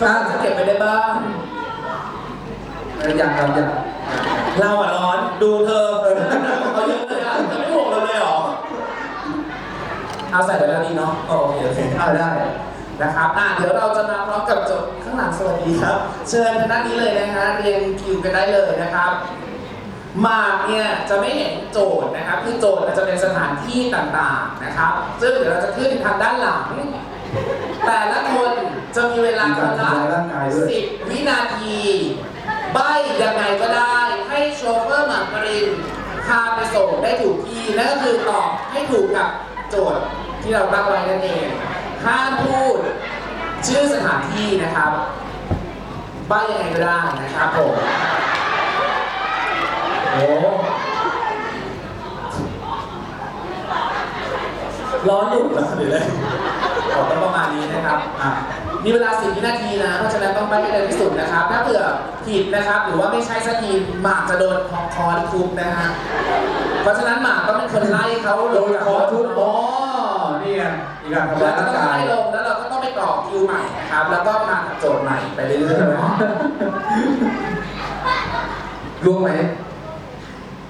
ก็จะเก็บไปได้บ้าง อย่างครับอย่างเราอะร้อนดูเธอเออเขาเยอะเลยอะจะไม่ห่วงเราเลยเหรอเอาใส่ไปแล้วดีเนาะโอเคโอเคอ่าได้นะครับอะเดี๋ยวเราจะมาพร้อมกับโจทย์ข้างหลังสวัสดีครับ เชิญทางด้านนี้เลยนะฮะเรียงคิวกันได้เลยนะครับมากเนี่ยจะไม่เห็นโจทย์นะครับ คือโจทย์จะเป็นสถานที่ต่างๆนะครับ ซึ่งเดี๋ยวเราจะขึ้นทางด้านหลัง แต่ละคน จะมีเวลาคนละสิบวินาที ใบยังไงก็ได้ ให้โชเฟอร์หมากปรินพาไปส่งได้ถูกที่นั่นก็คือตอบให้ถูกกับโจทย์ที่เราตั้งไว้นั่นเองห้ามพูด ชื่อสถานที่นะครับใบยังไงก็ได้นะครับผมโอ้ร้อนหลุดเหรอหรืออะไรออกมาประมาณนี้นะครับอะ มีเวลา10วินาทีนะ เพราะฉะนั้นต้องไปให้เร็วที่สุดนะครับ ถ้าเผื่อผิดนะครับ หรือว่าไม่ใช่สักทีหมากจะโดนคอคอนทุบนะฮะ เพราะฉะนั้นหมากก็เป็นคนไล่เขาลโดงนจากคอรถทุบอ๋อนี่ไงมีการทำแล้ร้าวยก็ร่างต้องกายไล่ลง แล้วเราก็ต้องไปกรอกคิวใหม่นะครับ แล้วก็มาโจทย์ใหม่ไปเรื่อยๆเนาะร่วงไหม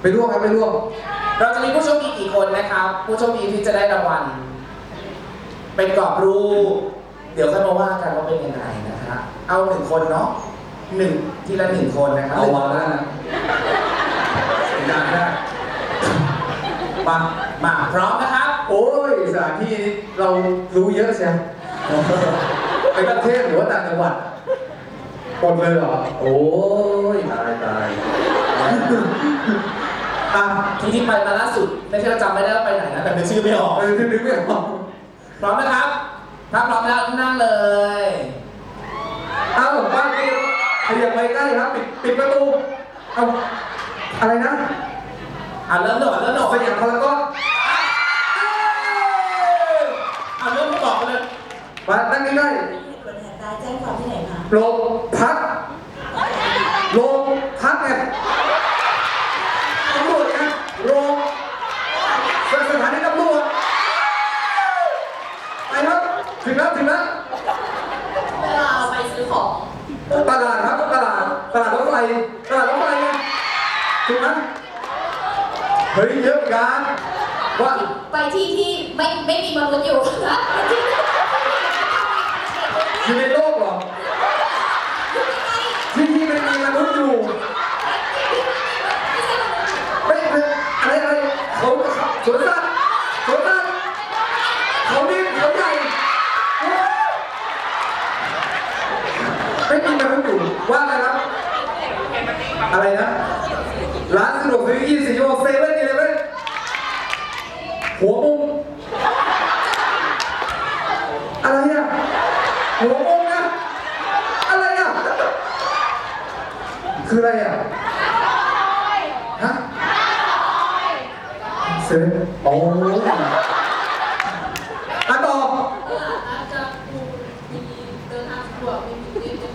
ไปร่วงครับไม่ร่วงเราจะมีผู้โชคดีกี่คนนะครับ ผู้โชคดีที่จะได้รางวัล เป็นกรอบรูปเดี๋ยวค่อยมาว่ากันว่าเป็นยังไงนะฮะเอาหนึ่งคนเนาะหนึ่งทีละหนึ่งคนนะครับเอาวางได้นะเสียงดังได้มามาพร้อมนะครับ โอ้ยสถานที่นี้เรารู้เยอะใช่ไหมไปกรุงเทพหรือว่าต่างจังหวัดหมดเลยเหรอ โอ้ยตายตายอะที่ที่ไปมาล่าสุดไม่ใช่ว่าจำไม่ได้ว่าไปไหนนะแต่เป็นชื่อไม่ออกเออนึกไม่ออกพร้อมนะครับ ถ้าพร้อมแล้วนั่งเลย เอ้าบ้านนี้ขยับไปใกล้ครับปิดปิดประตู เอาอะไรนะอะเริ่มหน่อยเริ่มหน่อยสยามพารากอนอะเริ่มบอกเลยมานั่งใกล้คนแทนได้แจ้งความที่ไหนมาๆโรงพักโรงพักไงตำรวจไงโรงสถานีตำรวจไปครับถึงแล้วถึงแล้ว เวลาไปซื้อของ ตลาดครับตลาดตลาดรถไฟตลาดรถไฟไงถูกไหมเฮ้ยเยอะ กันว่าไปที่ที่ไม่ไม่มีมนุษย์อยู่นะไปที่ที่อยู่ในโลกเหรอที่ที่ไม่มีมนุษย์อยู่ไม่ไม่อะไรอะไรเขาเขาสวนสัตว์สวนสัตว์เขาดินเขาใหญ่ไม่มีมนุษย์อยู่ว่าอะไรครับอะไรนะร้านสะดวกซื้อ24ชั่วโมงเซเว่นอีเลเว่นหัวมุมอะไรอะหัวมุมนะอะไรอะ คืออะไรอะฮะเซเว่นโอ้อะต่อ อาจจะดูมีเดินทางสะดวกมีมีมี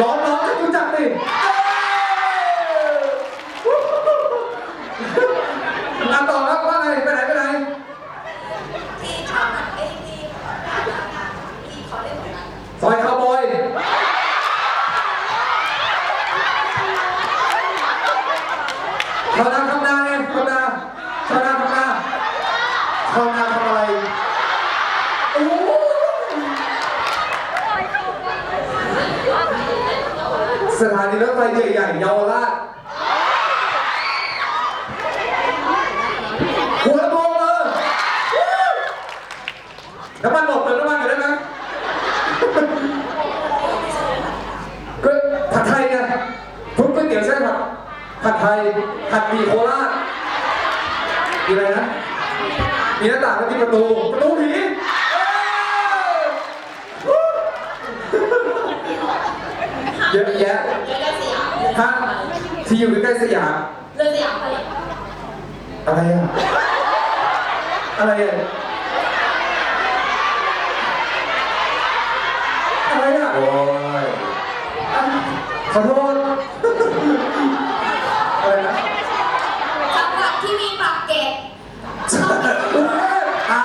ร้อนร้อนจะรู้จักดิอะต่อครับว่าไงไปไหนไปไหน ที่ทำไอ้ที่ที่เขาเล่นของกัน ซอยคาวบอยชาวนาทำนาไงชาวนาชาวนาทำนาชาวนาทำอะไรโอ้โหสถานีรถไฟใหญ่ๆเยาวราชหัวลำโพงเออน้ำมันหมดเติมน้ำมันกันได้ไหม ก็ผัดไทยไงทุกก๋วยเตี๋ยวใช่ผัดผัดไทยผัดหมี่โคราชมีอะไรนะ มี หน้าต่างแล้วมีประตูประตูผีเยอะแยะใกล้ๆสยามฮะที่อยู่ใกล้ๆสยามเลยสยามไปอะไรอะอะไรอะอะไรอะโอ้ยอะขอโทษอะไรนะ จังหวัดที่มีปากเกร็ด กรุงเทพ อ่า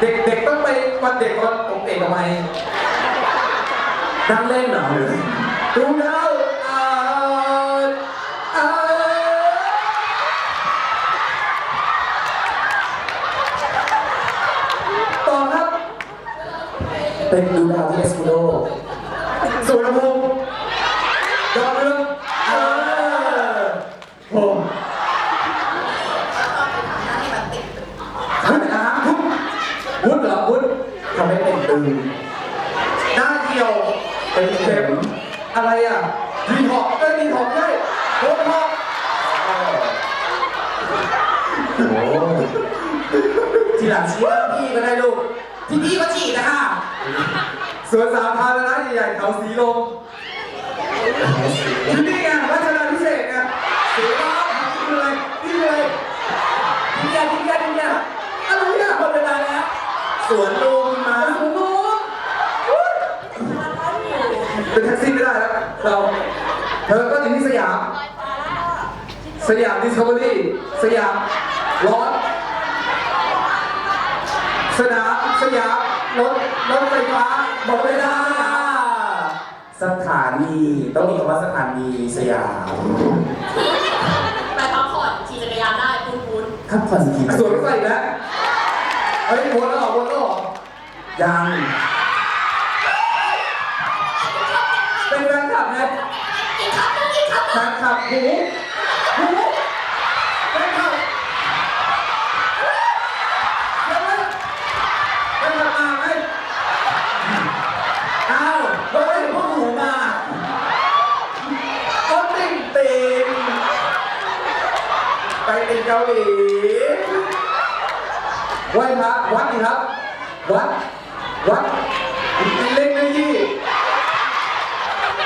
เด็กเด็กต้องไปวัน เด็กวันผมเอกทำไมนั่งเล่นเหรอรือดูแล้วต่อครับ เป็นดูดาวที่เอสคูโด สุวรรณภูมิดอนเมืองเออโอ้ ตอนไปทำหน้าที่แบบติด วุฒิอาวุฒิวุฒิเหรอวุฒิ ทำให้เป็นตึงหน้าเหี่ยวเป็นเข็มอะไรอะมีหอกก็มีหอกได้โอ้หอกโอ้ทีหลังชี้หน้าพี่ก็ได้ลูกพี่พี่ก็ฉีดนะคะสวนสาธารณะใหญ่ๆเขาสีลมที่นี่ไงรัชดาพิเศษไงสีลมนี่เลยนี่เลยพี่ยาพี่ยาพี่ยาอะไรอะหมดเวลาแล้วสวนลุมมา โอ้โห เป็นแท็กซี่ไม่ได้แล้วเรา เธอก็อยู่ที่สยาม สยามดิสคัฟเวอรี่สยามร้อนสนามสยามรถรถไฟฟ้าหมดเวลาสถานีต้องมีคำว่าสถานีสยามไปพักผ่อนขี่จักรยานได้ปุ้นปุ้นขับผ่อนสกีสวนรถไฟอีกแล้วเฮ้ยวนแล้วเหรอวนแล้วเหรอยัง นแฟนคลับไงอีกครั้งนึงอีกครั้งแฟนคลับหูหูแฟนคลับเดี๋ยวนะแฟนคลับมาไหมอ้าวเฮ้ยพวกหนูมาโอ้ติ่งติงไปติงเกาหลีไหว้พระวัดดีครับ วัด วัดเล่นไม่ยี่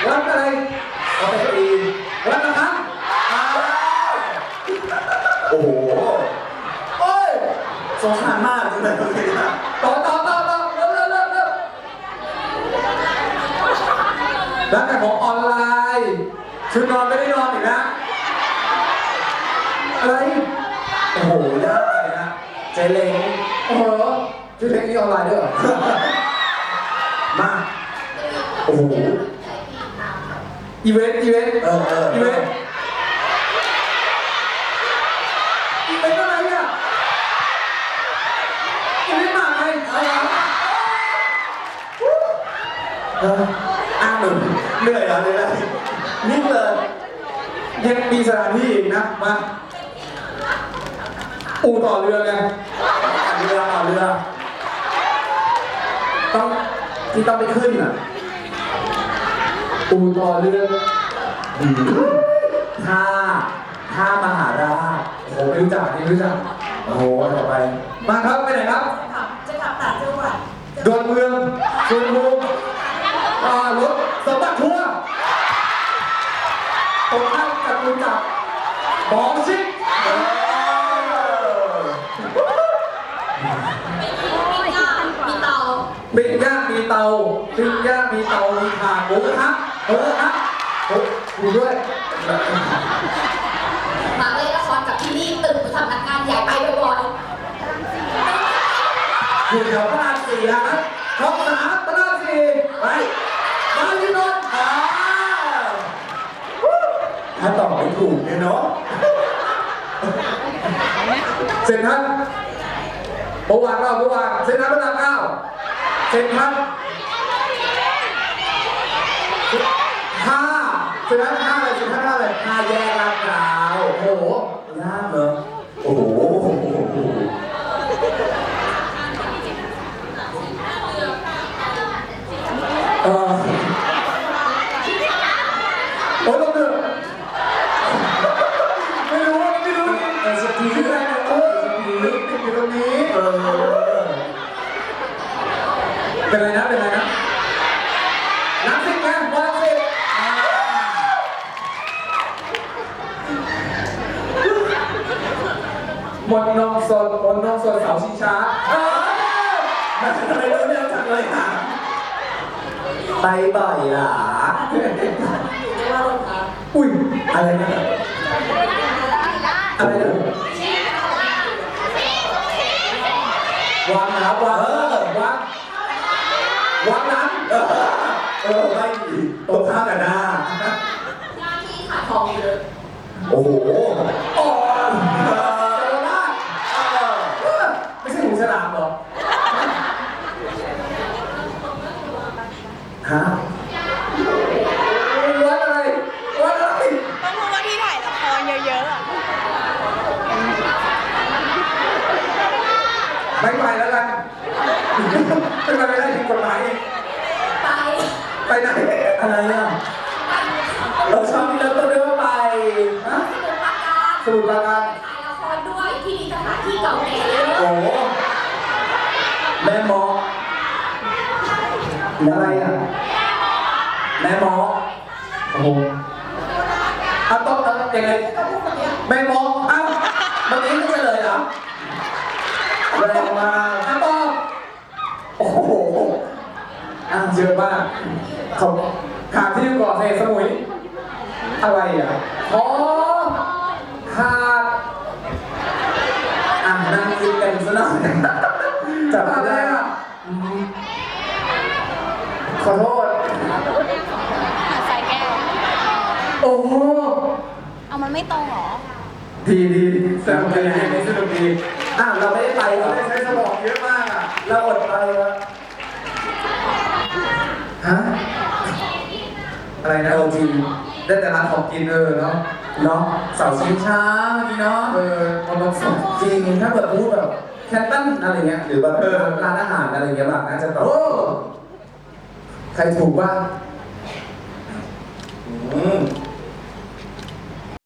วัดอะไร เอาไปตีน วัดนะครับ อ้าวโอ้โห โอ้ย สงสารมากจริงเลยนะต่อต่อต่อต่อเร็วเร็วเร็วเร็วร้านขายของออนไลน์ชุดนอนไม่ได้นอนอีกนะอะไรโอ้โหยากเลยนะเจเล้งโอ้โหชุดเล็กนี่ออนไลน์ด้วยเหรอมาโอ้โหอีเวนต์อีเวนต์เออเอออีเวนต์ เอออ้าวหนึ่งเหนื่อยเหรอเหนื่อยอะไรนิ่งเลยยังมีสถานที่อีกนะมาอู่ต่อเรือไงเรือต่อเรือต้องที่ต้องไปขึ้นอะอู่ต่อเรือท่าท่ามหาราชโอ้โหไม่รู้จักนี่ไม่รู้จักโอ้โหต่อไป มาครับไปไหนครับจะกลับต่างจังหวัดดอนเมืองชลบุรี อ่ารถสมบัติทัวร์ตรงข้ามกับรู้จักหมอชิดเออมีย่างมีเตาปิ้งย่างมีเตาปิ้งย่างมีเตามีถ่านหมูกระทะหมูกระทะโอ้ดูด้วย มาเล่นละครกับที่นี่ตื่นไปทำงานใหญ่ไปบ่อยอยู่แถวพระรามสี่อะครับช่องสามตลาดสี่ไป ถ้าตอบไม่ถูกเนี่ยเนาะเซ็นทรัลเมื่อวานเราเมื่อวานเซ็นทรัลพระรามเก้าเซ็นทรัลห้าเซ็นทรัลห้าเลยเซ็นทรัลห้าเลยห้าแยกลาดพร้าวโอ้โหยากเนอะโอ้โหเออ มนต์นองสดมนต์นองสดเสาชิงช้าเออมันทำไมรู้เรื่องจังเลยอะไปบ่อยเหรอๆเรียกว่าลงครับอุ้ยอะไรนะอะไรนะววังนะครับวังเออวังวังนั้นเออเออไม่ดีตรงข้ามกันหน้าหน้าที่ขายทองเยอะโอ้โห โอ้เจอมากเออไม่ใช่หมูฉลามเหรอ ฮะวัดอะไรวัดอะไร ต้องพูดว่าที่ถ่ายละครเยอะๆอะ ไม่ไปแล้วกันไม่ไปไม่ได้ผิดกฎหมายอีกไปไปไหนอะไรอะเราชอบที่เริ่มต้นด้วยว่าไปฮะสมุทรปราการสมุทรปราการถ่ายละครด้วยที่มีสถานที่เก่าแก่เยอะโอ้โหแม่หมออะไรอะแม่หมอโอ้โหอะต้องต้องยังไงก็พูดแบบเนี้ยแม่หมออ้าวเมื่อกี้ไม่ใช่เลยเหรอแรง มากอะต่อโอ้โหอะเยอะมากเขาหาที่เกาะเสสมุย อะไรอะอ๋อหาดอะนั่งกินกันซะหน่อยจับไม่ได้อะอืมขอโทษ หาดทรายแก้ว โอ้โหเอามันไม่ตรงเหรอ ดีดีสนุกดีสนุกดี อ้าวเราไม่ได้ไปเราไม่ได้ใช้สมองเยอะมากเราอดไปวฮะอะไรนะโอทีได้แต่ร้านของกินเออเนาะเนาะเสาร์ชิ้นช้าเมื่เนาะเออมันลงสองจริงถ้าเกิดพูดแบบแคนตันอะไรเงี้ยหรือแบบร้านอาหารอะไรเงี้ยแบบน่าจะตอบใครถูกบ้างอืม